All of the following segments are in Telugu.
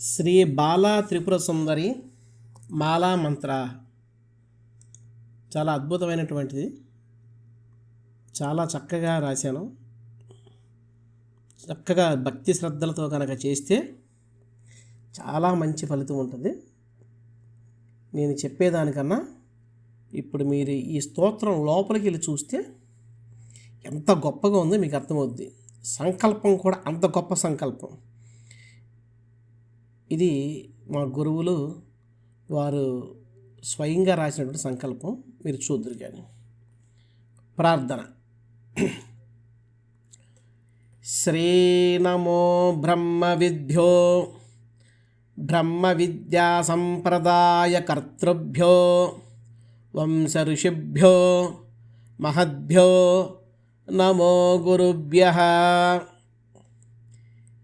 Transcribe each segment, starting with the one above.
శ్రీ బాలా త్రిపుర సుందరి మాలా మంత్ర. చాలా అద్భుతమైనటువంటిది. చాలా చక్కగా రాశాను. చక్కగా భక్తి శ్రద్ధలతో కనుక చేస్తే చాలా మంచి ఫలితం ఉంటుంది. నేను చెప్పేదానికన్నా ఇప్పుడు మీరు ఈ స్తోత్రం లోపలికి వెళ్ళి చూస్తే ఎంత గొప్పగా ఉందో మీకు అర్థమవుద్ది. సంకల్పం కూడా అంత గొప్ప సంకల్పం. ఇది మా గురువులు వారు స్వయంగా రాసినటువంటి సంకల్పం. మీరు చూద్దరు కానీ. ప్రార్థన. శ్రీనమో బ్రహ్మ విద్యో బ్రహ్మ విద్యా సంప్రదాయ కర్తృభ్యో వంశ ఋషిభ్యో మహద్భ్యో నమో గురుభ్య.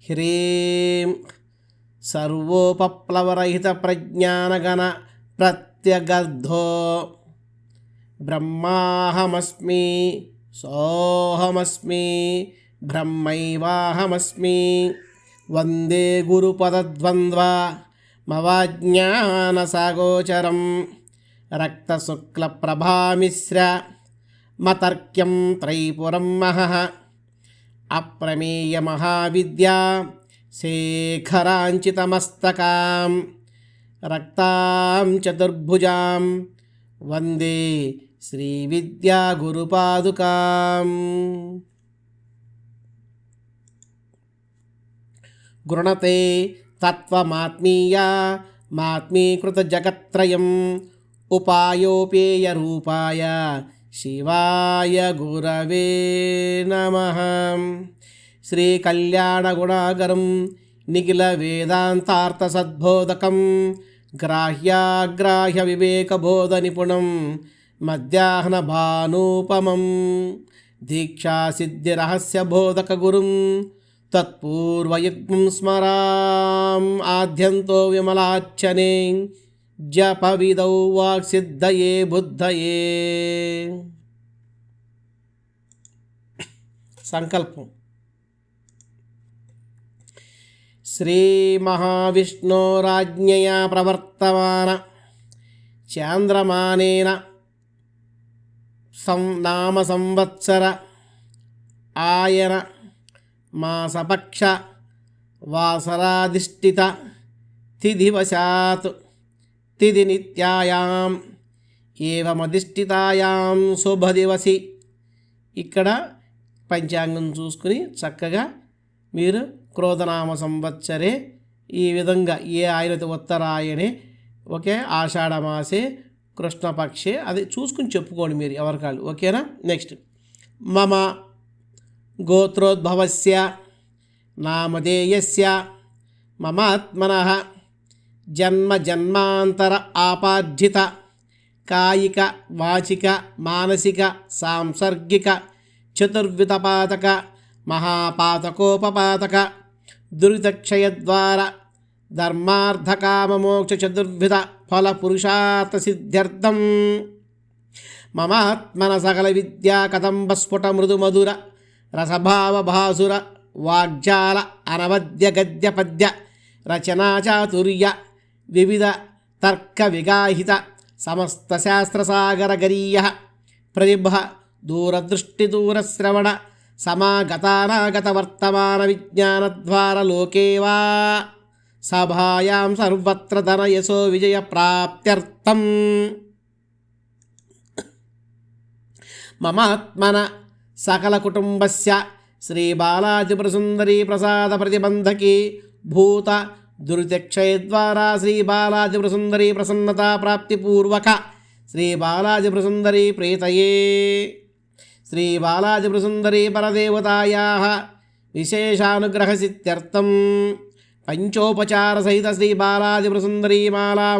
హ్రీం సర్వోపప్లవరహిత ప్రజ్ఞానగణ ప్రత్యగర్ధో బ్రహ్మాహమస్మి సోహమస్మి బ్రహ్మైవాహమస్మి. వందే గురుపదద్వంద్వ మవాజ్ఞానసాగోచరం. రక్తశుక్లప్రభామిశ్ర మతర్క్యం త్రైపురం మహ. అప్రమేయ మహావిద్యా. శేఖరాంచితమస్తకాం రక్తాం చతుర్భుజాం వందే శ్రీ విద్యా గురుపాదుకాం గృణతే తత్వమాత్మీయా మాత్మీకృతజగత్రయం ఉపాయోపేయ రూపాయ శివాయ గురవే నమ. శ్రీకళ్యాణగుణాగరం నిఖిల వేదాంతార్థసద్బోధకం గ్రాహ్యాగ్రాహ్య వివేకబోధ నిపుణం మధ్యాహ్న భానూపమం దీక్షాసిద్ధిరహస్యబోధకగురుం తత్పూర్వయుగ్మం స్మరాం ఆద్యంతో విమలార్చనే జపవిదౌ వాక్సిద్ధయే బుద్ధయే సంకల్పం శ్రీమహావిష్ణోరాజ్ఞయా ప్రవర్తమాన చాంద్రమానేన సం నామ సంవత్సర ఆయన మాసపక్ష వాసరాధిష్ఠిత తిథివశాత్ తిథి నిత్యాయాం ఏవమధిష్ఠితాయాం శుభదివసి ఇక్కడ పంచాంగం చూసుకుని చక్కగా మీరు క్రోధనామ సంవత్సరే ఈ విధంగా ఏ ఆయనతి ఉత్తరాయణే ఓకే ఆషాఢమాసే కృష్ణపక్షే అది చూసుకుని చెప్పుకోండి మీరు ఎవరికాళ్ళు ఓకేనా? నెక్స్ట్. మమ గోత్రోద్భవస్య నామధేయస్య మమాత్మన జన్మ జన్మాంతర ఆపార్జిత కాయిక వాచిక మానసిక సాంసర్గిక చతుర్వితపాతక మహాపాతకోపపాతక దురితక్షయద్వార ధర్మార్థకామమోక్ష చతుర్విధ ఫల పురుషార్థ సిద్ధ్యర్థం. మమాత్మన సకల విద్యా కదంబ స్ఫుట మృదు మధుర రసభావ భాసుర వాగ్జాల అనవద్య గద్య పద్య రచనాచాతుర్య వివిధ తర్క విగాహిత సమస్త శాస్త్రసాగర గరీయ ప్రతిభ దూరదృష్టిదూరశ్రవణ దూరశ్రవణ సమాగతానాగత వర్తమాన విజ్ఞానద్వార లోకే వా సభాయాం సర్వత్ర ధనయసో విజయ ప్రాప్త్యర్థం మమాత్మన సకల కుటుంబస్య శ్రీ బాలాజిపురసుందరీ ప్రసాద ప్రతిబంధకి భూత దురితక్షయద్వారా శ్రీ బాలాజిపురసుందరీ ప్రసన్నతా ప్రాప్తిపూర్వక శ్రీ బాలాజిపురసుందరీ ప్రీతయే శ్రీ బాలాజిపురసుందరీ పరదేవతాయా విశేషానుగ్రహసిత్యర్థం పంచోపచార సహిత శ్రీ బాలాజిపురసుందరీ మాలా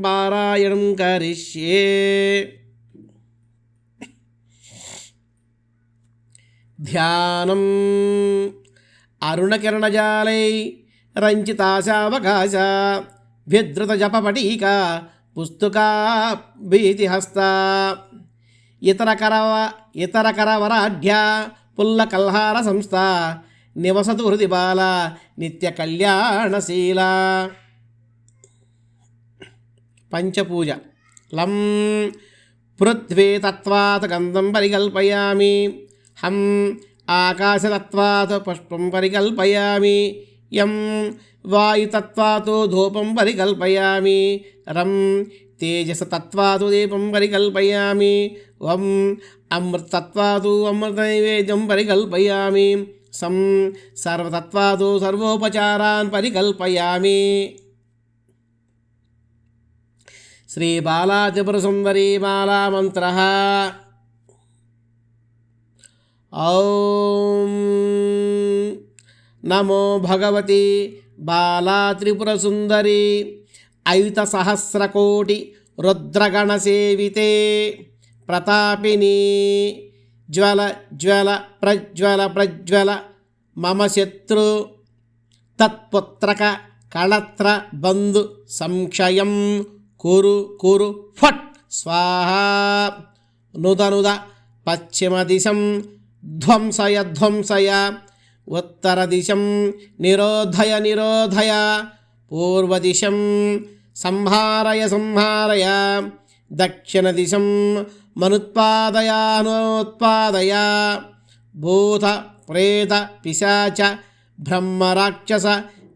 పారాయణం కరిష్యే ధ్యానం అరుణకిరణజాలై రంచితాశావకాశ వ్యధృత జపపటీక పుస్తకా భీతిహస్త ఇతర కరవ ఇతర కరవరాఢ్య పుల్ల కల్హార సంస్థ. నివసతు హృది బాల నిత్య కళ్యాణశీల పంచపూజ. లం పృథ్వీ తత్వాత్ గంధం పరికల్పయామి. హం ఆకాశతత్వాత్ పుష్పం పరికల్పయామి. యం వాయుతత్వాత్ ధూపం పరికల్పయామి. రం తేజసతత్వాత్ దీపం పరికల్పయామి. వం అమృతత్వాదు అమృత నైవేద్యం పరికల్పయామి. సం సర్వతత్వాదు సర్వోపచారాన్ పరికల్పయామి. శ్రీ బాలాత్రిపుర సుందరీ బాలామంత్ర నమో భగవతి బాలాత్రిపుర సుందరి అయుత సహస్రకోటి రుద్రగణ ప్రతాపినీ జ్వల జ్వల ప్రజ్వల ప్రజ్వల మమ శత్రు తత్పుత్రక కళత్ర బంధు సంక్షయం కురు కురు ఫట్ స్వాహ నుదనుద పశ్చిమ దిశం ధ్వంసయ ధ్వంసయ ఉత్తర దిశం నిరోధయ నిరోధయ పూర్వదిశం సంహారయ సంహారయ దక్షిణదిశం మనుత్పాదయానోత్పాదయ భూత ప్రేత పిశాచ బ్రహ్మరాక్షస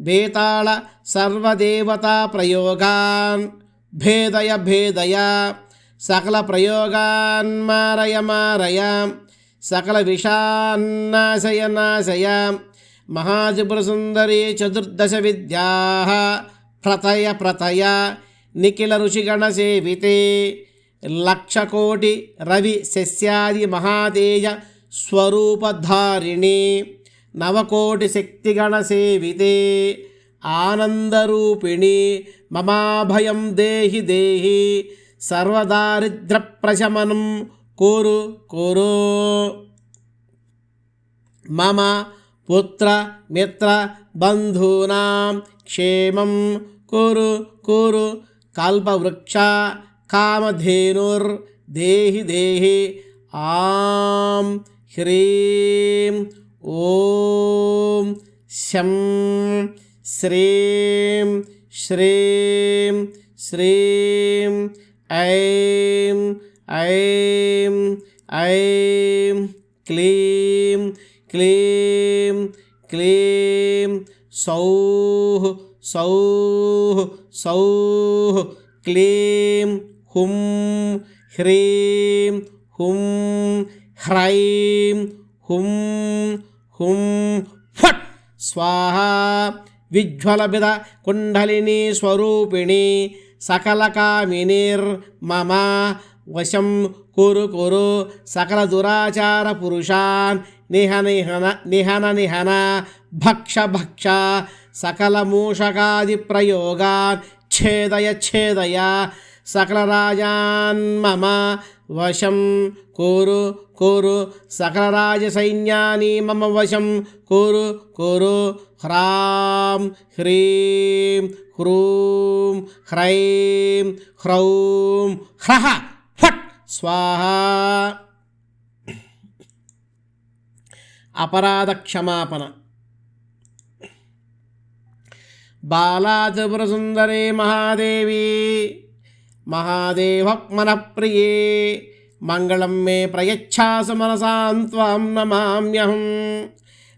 బేతాళ సర్వదేవతా ప్రయోగాన్ భేదయ భేదయ సకల ప్రయోగాన్ మారయ మారయ సకల విషాన్నాశయ నాశయ మహాత్రిపురసుందరీ నిఖిల ఋషిగణ సేవితే ప్రతయ నిఖిల లక్షకోటి రవి శస్యాది మహాదేయ స్వరూపధారిణి. నవకోటి శక్తిగణ సేవితే ఆనందరూపిణి. మమాభయం దేహి దేహి సర్వదారిద్ర ప్రశమనం కోరు కోరు. మమ పుత్ర మిత్ర బంధూనాం క్షేమం కురు కురు. కల్పవృక్ష కామధేనుర్ దేహి దేహి ఆం హ్రీం ఓం శం శ్రీం శ్రీం శ్రీం ఐం ఐం ఐం క్లీం క్లీం క్లీం సౌః సౌః సౌః క్లీం హుం హ్రీం హుం హ్రైం హుం హుం ఫట్! స్వాహ విజ్వలభిద కుండలిని స్వరూపిణి సకలకామినిర్ మమ వశం కురు కురు సకల దురాచార పురుషాన్ నిహన నిహన నిహన నిహన భక్ష భక్ష సకల మూషకాది ప్రయోగాన్ ఛేదయ ఛేదయ సకల రాజాన్ మమ వశం కురు కురు సకల రాజ సైన్యాని మమ వశం కురు కురు హ్రాం హ్రీం హ్రూం హ్రైం హ్రౌం హ్రహ ఫట్ స్వాహ అపరాధ క్షమాపణ బాలాత్రిపురసుందరే మహాదేవి. మహాదేవ మహాదేవమనప్రియే మంగళం మే ప్రయచ్ఛాసు మనసాం త్వాం నమామ్యహం.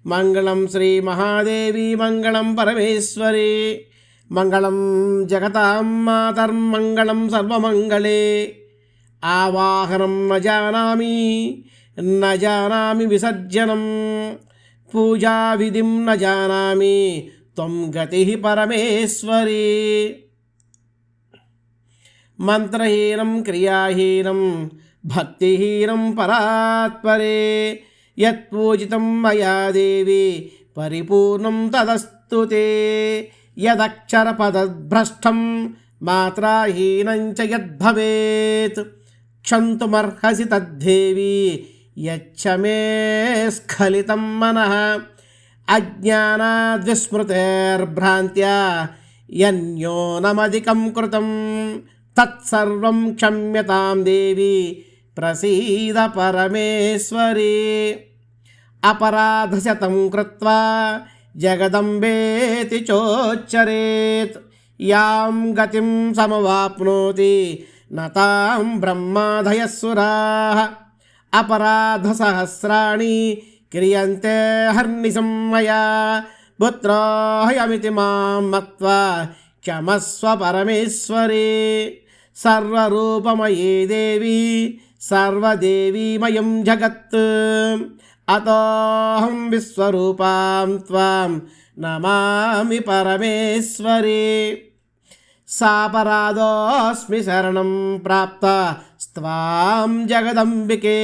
మంగళం శ్రీ మహాదేవి మంగళం పరమేశ్వరి. మంగళం జగతాం మాతర్మంగళం సర్వమంగళే. ఆవాహనం న జానామి న జానామి విసర్జనం. పూజావిధిం న జానామి త్వం గతి పరమేశ్వరి. మంత్రహీనం క్రియాహీనం భక్తిహీనం పరాత్పరే యత్పూజితం మయా దేవి పరిపూర్ణం తదస్తు తే యదక్షరపదభ్రష్టం మాత్రాహీనం చ యద్భవేత్ క్షంతుమర్హసి తద్దేవి యచ్చ మే స్ఖలితం మనః. అజ్ఞానాద్విస్మృతేర్భ్రాంత్యా యన్యోనమధికం కృతం తత్సర్వం క్షమ్యతాం దేవి ప్రసీద పరమేశ్వరి అపరాధశతం కృత్వా జగదంబేతి చోచ్చరేత్ యాం గతిం సమవాప్నోతి నతాం బ్రహ్మాధయస్సురా అపరాధసహస్రాణి క్రియంతే హర్నిశం మయా పుత్రోహయమితి మాం మత్వా క్షమస్వ పరమేశ్వరే సర్వరూపమయే దేవి సర్వదేవీమయం జగత్ అతోహం విశ్వరూపాం త్వాం నమామి పరమేశ్వరే సాపరాధోస్మి శరణం ప్రాప్త స్వాం జగదంబికే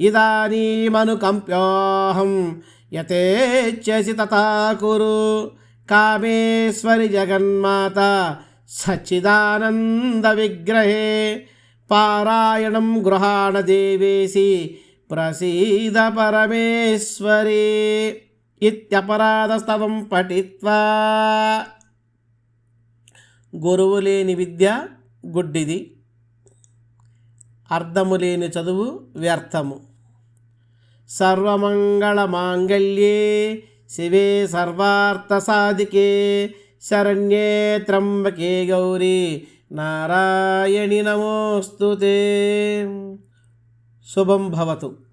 ఇదానీమనుకంప్యోహం యథేచ్ఛసి తథా కురు. కామేశ్వరి జగన్మాత సచ్చిదానంద విగ్రహే. పారాయణం గృహాణ దేవేసి ప్రసీద పరమేశ్వరి ఇత్యపరాధస్తవం పఠిత్వా. గురువు లేని విద్య గుడ్డిది. అర్థము లేని చదువు వ్యర్థము. సర్వమంగళమాంగళ్యే శివే సర్వార్థసాధికే శరణ్యే త్రంబకే గౌరీ నారాయణి నమోస్తుతే శుభం భవతు